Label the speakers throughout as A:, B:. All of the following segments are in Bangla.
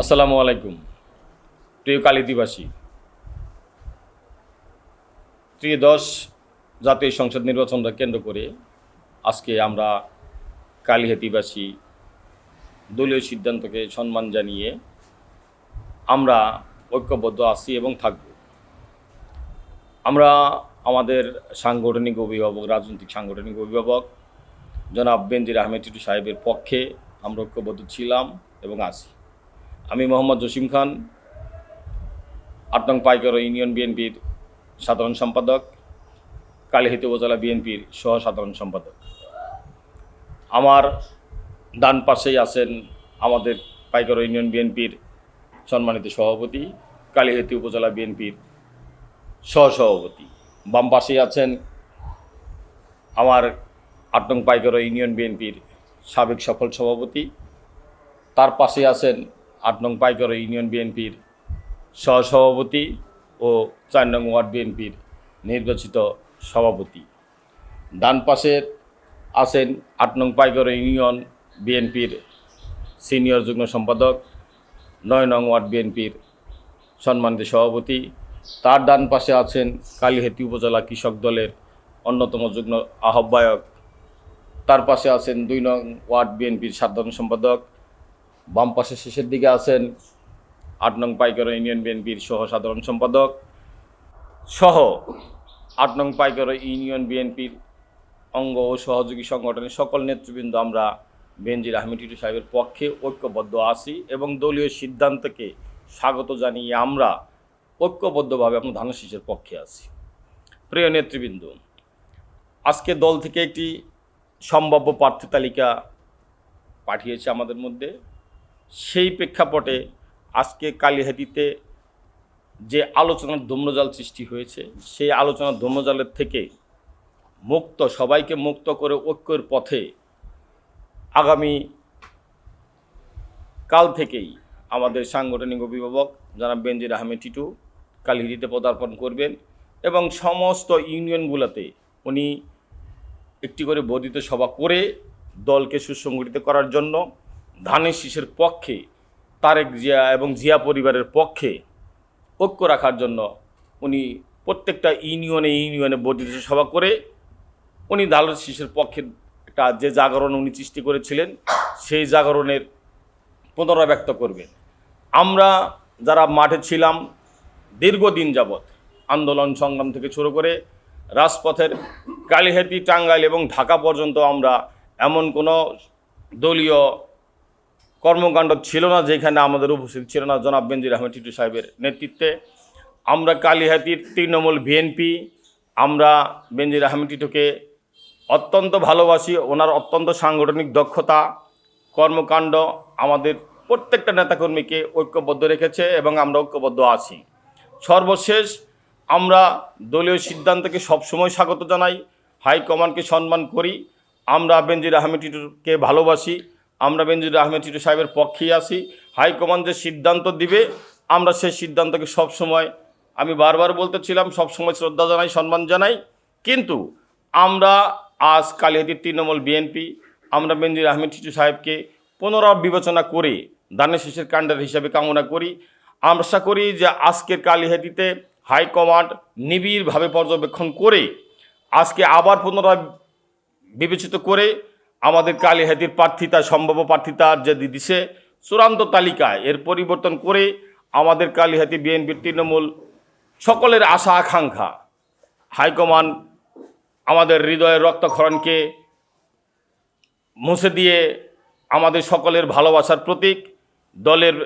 A: আসসালামু আলাইকুম। প্রিয় কালিদিবাসী ত্রিদশ জাতীয় সংসদ নির্বাচনকে কেন্দ্র করে আজকে আমরা কালিহাতিবাসী দলীয় সিদ্ধান্তকে সম্মান জানিয়ে আমরা ঐক্যবদ্ধ আছি এবং থাকব। আমরা আমাদের সাংগঠনিক অভিভাবক, রাজনৈতিক সাংগঠনিক অভিভাবক জনাব বেনজির আহমেদ টিটু সাহেবের পক্ষে আমরা ঐক্যবদ্ধ ছিলাম এবং আছি। আমি মোহাম্মদ জসিম খান, আট নং পাইকার ইউনিয়ন বিএনপির সাধারণ সম্পাদক, কালীহিত উপজেলা বিএনপির সহ সাধারণ সম্পাদক। আমার ডান পাশেই আছেন আমাদের পাইকার ইউনিয়ন বিএনপির সম্মানিত সভাপতি, কালীহিতি উপজেলা বিএনপির সহসভাপতি। বাম পাশেই আছেন আমার আট নং পাইকার ইউনিয়ন বিএনপির সাবেক সফল সভাপতি। তার পাশে আছেন আট নং পাইকার ইউনিয়ন বিএনপির সহসভাপতি ও চার নং ওয়ার্ড বিএনপির নির্বাচিত সভাপতি। ডান পাশে আছেন আট নং পাইকার ইউনিয়ন বিএনপির সিনিয়র যুগ্ম সম্পাদক, নয় নং ওয়ার্ড বিএনপির সম্মানিত সভাপতি। তার ডান পাশে আছেন কালীহেতি উপজেলা কৃষক দলের অন্যতম যুগ্ম আহ্বায়ক তার পাশে আছেন দুই নং ওয়ার্ড বিএনপির সাধারণ সম্পাদক। বাম পাশে শেষের দিকে আছেন আট নং পাইকার ইউনিয়ন বিএনপির সহ সাধারণ সম্পাদক সহ আট নং পাইকার ইউনিয়ন বিএনপির অঙ্গ ও সহযোগী সংগঠনের সকল নেতৃবৃন্দ আমরা বেনজির আহমেদ টিটু সাহেবের পক্ষে ঐক্যবদ্ধ আছি এবং দলীয় সিদ্ধান্তকে স্বাগত জানিয়ে আমরা ঐক্যবদ্ধভাবে আপনার ধানশীষের পক্ষে আছি। প্রিয় নেতৃবৃন্দ, আজকে দল থেকে একটি সম্ভাব্য প্রার্থী তালিকা পাঠিয়েছে আমাদের মধ্যে। সেই প্রেক্ষাপটে আজকে কালীহাতিতে যে আলোচনার ধূম্রজাল সৃষ্টি হয়েছে, সেই আলোচনার ধূম্রজালের থেকে মুক্ত, সবাইকে মুক্ত করে ঐক্যের পথে আগামী কাল থেকেই আমাদের সাংগঠনিক অভিভাবক জনাব বেনজির আহমেদ টিটু কালিহিদিতে পদার্পণ করবেন এবং সমস্ত ইউনিয়নগুলোতে উনি একটি করে বর্ধিত সভা করে দলকে সুসংগঠিত করার জন্য ধানের শীষের পক্ষে, তারেক জিয়া এবং জিয়া পরিবারের পক্ষে ঐক্য রাখার জন্য উনি প্রত্যেকটা ইউনিয়নে ইউনিয়নে বর্ধিত সভা করে উনি ধানের শীষের পক্ষে একটা যে জাগরণ উনি সৃষ্টি করেছিলেন, সেই জাগরণের পুনরাব্যক্ত করবেন আমরা যারা মাঠে ছিলাম দীর্ঘদিন যাবৎ আন্দোলন সংগ্রাম থেকে শুরু করে রাজপথের কালীহাতি, টাঙ্গাইল এবং ঢাকা পর্যন্ত আমরা এমন কোনো দলীয় কর্মকাণ্ড ছিল না যেখানে আমাদের উপস্থিত ছিল না জনাব বেনজির আহমেদ টিটু সাহেবের নেতৃত্বে। আমরা কালীহাতির তৃণমূল বিএনপি আমরা বেনজির আহমেদ টিটুকে অত্যন্ত ভালোবাসি, ওনার অত্যন্ত সাংগঠনিক দক্ষতা, কর্মকাণ্ড আমাদের প্রত্যেকটা নেতাকর্মীকে ঐক্যবদ্ধ রেখেছে এবং আমরা ঐক্যবদ্ধ আছি। সর্বশেষ আমরা দলীয় সিদ্ধান্তকে সবসময় স্বাগত জানাই। হাইকমান্ডকে সম্মান করি। আমরা বেনজির আহমেদ টিটুকে ভালোবাসি। আমরা বেনজির আহমেদ টিটু সাহেবের পক্ষেই আসি হাইকমান্ড যে সিদ্ধান্ত দিবে, আমরা সেই সিদ্ধান্তকে সবসময়, আমি বারবার বলতেছিলাম, সবসময় শ্রদ্ধা জানাই, সম্মান জানাই। কিন্তু আমরা আজ কালিহাতির তৃণমূল বিএনপি আমরা বেনজির আহমেদ টিটু সাহেবকে পুনরাবিবেচনা করে দানের শেষের কাণ্ডের হিসাবে কামনা করি। আশা করি যে আজকের কালিহাতিতে হাইকমান্ড নিবিড়ভাবে পর্যবেক্ষণ করে আজকে আবার পুনরায় বিবেচিত করে আমাদের কালীহাতির প্রার্থিতা, সম্ভাব্য প্রার্থিতার যে দিছে, চূড়ান্ত তালিকায় এর পরিবর্তন করে আমাদের কালীহাতি বিএনপির তৃণমূল সকলের আশা, আকাঙ্ক্ষা, হাইকমান্ড আমাদের হৃদয়ের রক্তক্ষরণকে মুছে দিয়ে আমাদের সকলের ভালোবাসার প্রতীক, দলের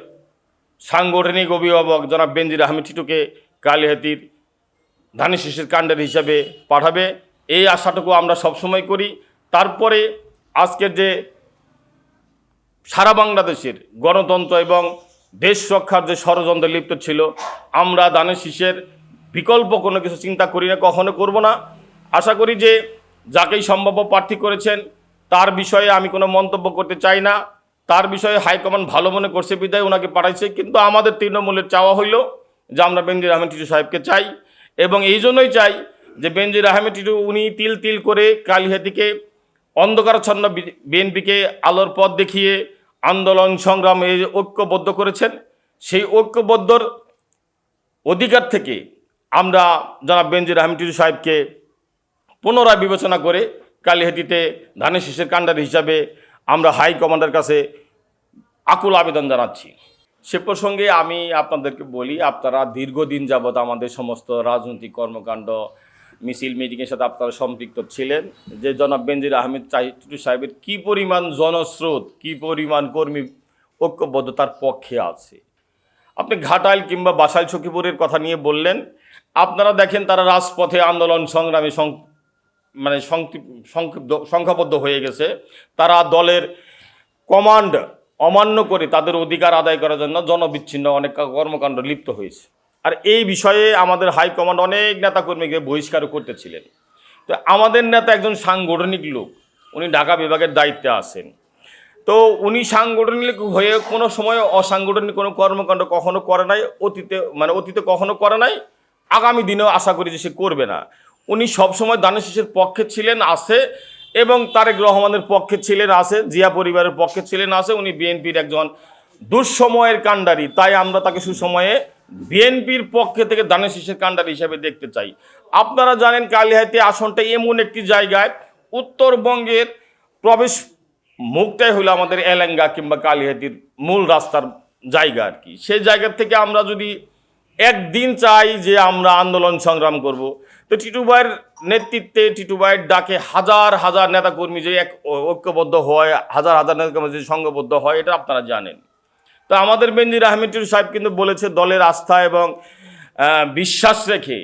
A: সাংগঠনিক অভিভাবক জনাব বেনজির আহমেদ টিটুকে কালীহাতির ধানের শীষের কাণ্ডের হিসাবে পাঠাবে। এই আশাটুকু আমরা সবসময় করি। তারপরে আজকের যে সারা বাংলাদেশের গণতন্ত্র এবং দেশ রক্ষার যে ষড়যন্ত্রে লিপ্ত ছিল, আমরা দানের শীষের বিকল্প কোনো কিছু চিন্তা করি না, কখনো করব না। আশা করি যে যাকেই সম্ভাব্য প্রার্থী করেছেন, তার বিষয়ে আমি কোনো মন্তব্য করতে চাই না। তার বিষয়ে হাইকমান্ড ভালো মনে করছে, বিদায় ওনাকে পাঠাইছে, কিন্তু আমাদের তৃণমূলের চাওয়া হইল যে আমরা বেনজির আহমেদ টিটু সাহেবকে চাই। এবং এই জন্যই চাই যে বেনজির আহমেদ উনি তিল তিল করে কালিহাতিকে অন্ধকারচ্ছন্ন বিএনপিকে আলোর পথ দেখিয়ে আন্দোলন সংগ্রামে ঐক্যবদ্ধ করেছেন, সেই ঐক্যবদ্ধর অধিকার থেকে আমরা জনাব বেনজির আহমেদ টিটু সাহেবকে পুনরায় বিবেচনা করে কালিহাতিতে ধানের শীষের কাণ্ডার হিসাবে আমরা হাই কমান্ডার কাছে আকুল আবেদন জানাচ্ছি। সে প্রসঙ্গে আমি আপনাদেরকে বলি, আপনারা দীর্ঘদিন যাবৎ আমাদের সমস্ত রাজনৈতিক কর্মকাণ্ড, মিছিল মিটিংয়ের সাথে আপনারা সম্পৃক্ত ছিলেন। যে জনাব বেনজির আহমেদ চাহিটু সাহেবের কি পরিমাণ জনস্রোত, কি পরিমাণ কর্মী ঐক্যবদ্ধতার পক্ষে আছে? আপনি ঘাটাইল কিংবা বাসাইল সখীপুরের কথা নিয়ে বললেন, আপনারা দেখেন তারা রাজপথে আন্দোলন সংগ্রামে মানে সংক্ষিপ- সংক্ষিপ্ত, সংখ্যাবদ্ধ হয়ে গেছে। তারা দলের কমান্ড অমান্য করে তাদের অধিকার আদায় করার জন্য জনবিচ্ছিন্ন অনেক কর্মকাণ্ড লিপ্ত হয়েছে। আর এই বিষয়ে আমাদের হাইকমান্ড অনেক নেতাকর্মীকে বহিষ্কারও করতেছিলেন। তো আমাদের নেতা একজন সাংগঠনিক লোক, উনি ঢাকা বিভাগের দায়িত্বে আছেন। তো উনি সাংগঠনিক হয়ে কোনো সময় অসাংগঠনিক কোনো কর্মকাণ্ড কখনো করে নাই, অতীতে মানে অতীতে কখনো করে নাই, আগামী দিনেও আশা করি যে সে করবে না। উনি সবসময় দানের শিশুর পক্ষে ছিলেন, আছে এবং তারেক রহমানের পক্ষে ছিলেন আছে জিয়া পরিবারের পক্ষে ছিলেন আছে উনি বিএনপির একজন দুঃসময়ের কাণ্ডারি। তাই আমরা তাকে সুসময়ে বিএনপির পক্ষে থেকে দানের শীষের কাণ্ডারি হিসেবে দেখতে চাই। আপনারা জানেন কালিহাতি আসনটা এমন একটি জায়গায় উত্তরবঙ্গের প্রবেশ মুখটাই হলো আমাদের এলেঙ্গা কিংবা কালিহাতির মূল রাস্তার জায়গা আর কি। সেই জায়গা থেকে আমরা যদি একদিন চাই যে আমরা আন্দোলন সংগ্রাম করব। তো টিটুবাইয়ের নেতৃত্বে টিটুবাইয়ের ডাকে হাজার হাজার নেতাকর্মী যে এক ঐক্যবদ্ধ হয়, হাজার হাজার নেতাকর্মী যে সংঘবদ্ধ হয়, এটা আপনারা জানেন। তো আমাদের বেনজির আহমেদ টিটু সাহেব কিন্তু বলেছে দলের আস্থা এবং বিশ্বাস রেখে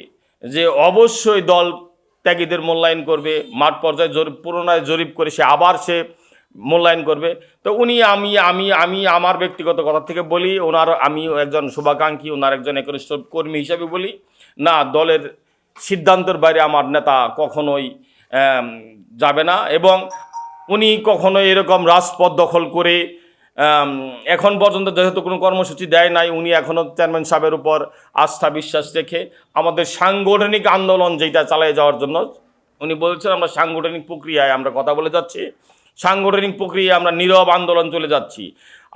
A: যে অবশ্যই দল ত্যাগীদের মূল্যায়ন করবে, মাঠ পর্যায়ে জরিপ পুনরায় জরিপ করে সে আবার সে মূল্যায়ন করবে। তো উনি আমি আমি আমি আমার ব্যক্তিগত কথা থেকে বলি, ওনার আমি একজন শুভাকাঙ্ক্ষী, ওনার একজন একনিষ্ঠ কর্মী হিসাবে বলি, না, দলের সিদ্ধান্তের বাইরে আমার নেতা কখনোই যাবে না এবং উনি কখনোই এরকম রাজপথ দখল করে এখন পর্যন্ত যেহেতু কোনো কর্মসূচি দেয় নাই, উনি এখনও চেয়ারম্যান সাহেবের উপর আস্থা বিশ্বাস রেখে আমাদের সাংগঠনিক আন্দোলন যেটা চালিয়ে যাওয়ার জন্য, উনি বলছেন আমরা সাংগঠনিক প্রক্রিয়ায় আমরা কথা বলে যাচ্ছি, সাংগঠনিক প্রক্রিয়ায় আমরা নীরব আন্দোলন চলে যাচ্ছি।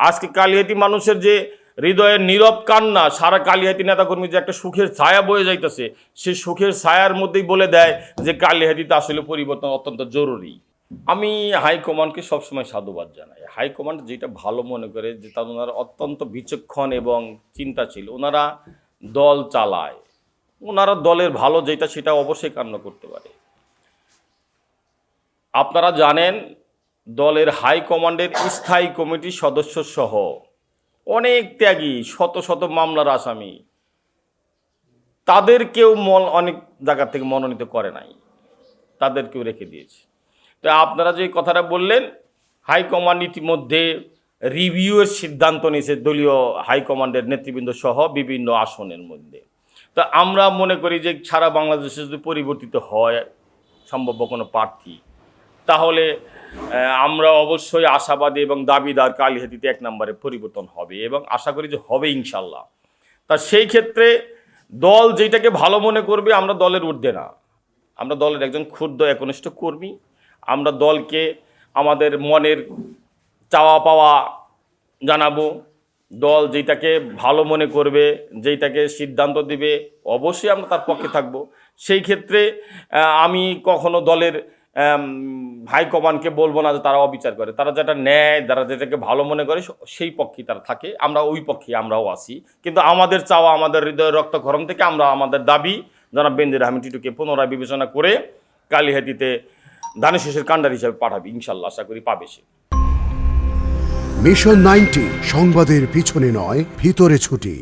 A: আজকে কালিহাতি মানুষের যে হৃদয়ের নীরব কান্না, সারা কালিহাতি নেতাকর্মী যে একটা সুখের ছায়া বয়ে যাইতেছে, সে সুখের ছায়ার মধ্যেই বলে দেয় যে কালিহাতিতে আসলে পরিবর্তন অত্যন্ত জরুরি। আমি হাইকমান্ডকে সবসময় সাধুবাদ জানাই। হাইকমান্ড যেটা ভালো মনে করে যে তার ওনারা অত্যন্ত বিচক্ষণ এবং চিন্তা ছিল ওনারা দল চালায়। ওনারা দলের ভালো যেটা সেটা অবশ্যই কান্ন করতে পারে। আপনারা জানেন, দলের হাইকমান্ডের স্থায়ী কমিটির সদস্য সহ অনেক ত্যাগী, শত শত মামলার আসামি। তাদের কেউ মল অনেক জায়গা থেকে মনোনীত করে নাই। তাদেরকেও রেখে দিয়েছে। তো আপনারা যে কথাটা বললেন, হাইকমান্ড ইতিমধ্যে রিভিউয়ের সিদ্ধান্ত নিয়েছে দলীয় হাইকমান্ডের নেতৃবৃন্দ সহ বিভিন্ন আসনের মধ্যে। তো আমরা মনে করি যে সারা বাংলাদেশে যদি পরিবর্তিত হয়, সম্ভাব্য কোনো প্রার্থী, তাহলে আমরা অবশ্যই আশাবাদী এবং দাবিদার কালিহাতিতে এক নম্বরে পরিবর্তন হবে এবং আশা করি যে হবে ইনশাল্লাহ তা সেই ক্ষেত্রে দল যেটাকে ভালো মনে করবে, আমরা দলের ঊর্ধ্বে না। আমরা দলের একজন ক্ষুদ্র একনিষ্ঠ কর্মী। আমরা দলকে আমাদের মনের চাওয়া পাওয়া জানাব। দল যেটাকে ভালো মনে করবে যেটাকে সিদ্ধান্ত দিবে, অবশ্যই আমরা তার পক্ষে থাকব। সেই ক্ষেত্রে আমি কখনো দলের হাইকমান্ডকে বলব না যে তারা অবিচার করে। তারা যেটা নেয় তারা যেটাকে ভালো মনে করে সেই পক্ষে তারা থাকে। আমরা ওই পক্ষে আমরাও আসি কিন্তু আমাদের চাওয়া, আমাদের হৃদয়ের রক্তক্ষরণ থেকে আমরা আমাদের দাবি, জনাব বেন্দির আহমেদ টিটুকে পুনরায় বিবেচনা করে কালীহাতিতে ধানের শেষের কাণ্ডার হিসাবে পাঠাবি, ইনশাল্লাহ আশা করি পাবে সে।
B: মিশন নাইনটি, সংবাদের পিছনে নয়, ভিতরে ছুটি।